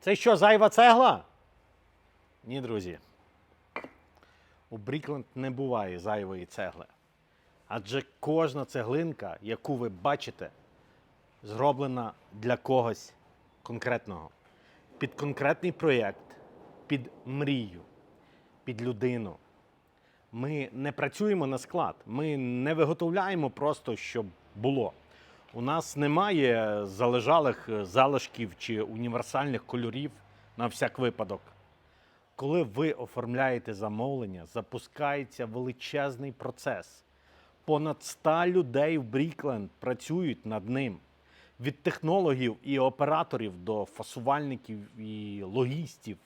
Це що, зайва цегла? Ні, друзі. У Брікленд не буває зайвої цегли. Адже кожна цеглинка, яку ви бачите, зроблена для когось конкретного. Під конкретний проєкт, під мрію, під людину. Ми не працюємо на склад, ми не виготовляємо просто, щоб було. У нас немає залежалих е, залишків чи універсальних кольорів на всяк випадок. Коли ви оформляєте замовлення, запускається величезний процес. Понад 100 людей в Брікленд працюють над ним. Від технологів і операторів до фасувальників і логістів.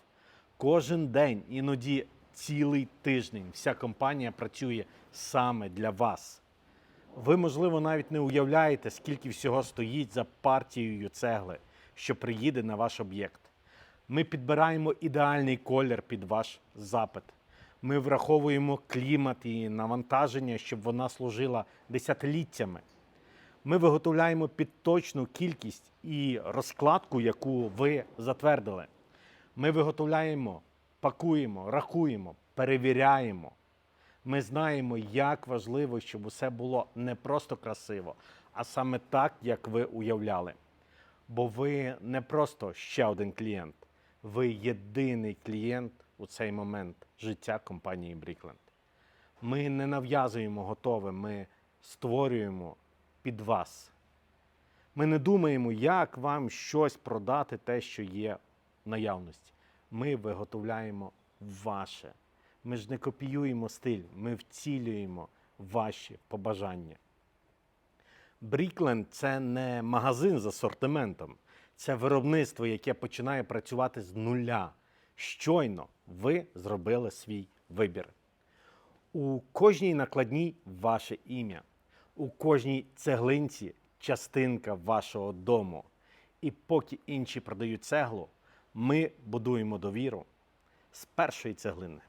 Кожен день, іноді цілий тиждень, вся компанія працює саме для вас. Ви, можливо, навіть не уявляєте, скільки всього стоїть за партією цегли, що приїде на ваш об'єкт. Ми підбираємо ідеальний колір під ваш запит. Ми враховуємо клімат і навантаження, щоб вона служила десятиліттями. Ми виготовляємо під точну кількість і розкладку, яку ви затвердили. Ми виготовляємо, пакуємо, рахуємо, перевіряємо. Ми знаємо, як важливо, щоб усе було не просто красиво, а саме так, як ви уявляли. Бо ви не просто ще один клієнт, ви єдиний клієнт у цей момент життя компанії Брікленд. Ми не нав'язуємо готове, ми створюємо під вас. Ми не думаємо, як вам щось продати, те, що є в наявності. Ми виготовляємо ваше. Ми ж не копіюємо стиль, ми вцілюємо ваші побажання. Брікленд це не магазин з асортиментом, це виробництво, яке починає працювати з нуля. Щойно ви зробили свій вибір. У кожній накладній ваше ім'я, у кожній цеглинці частинка вашого дому. І поки інші продають цеглу, ми будуємо довіру з першої цеглини.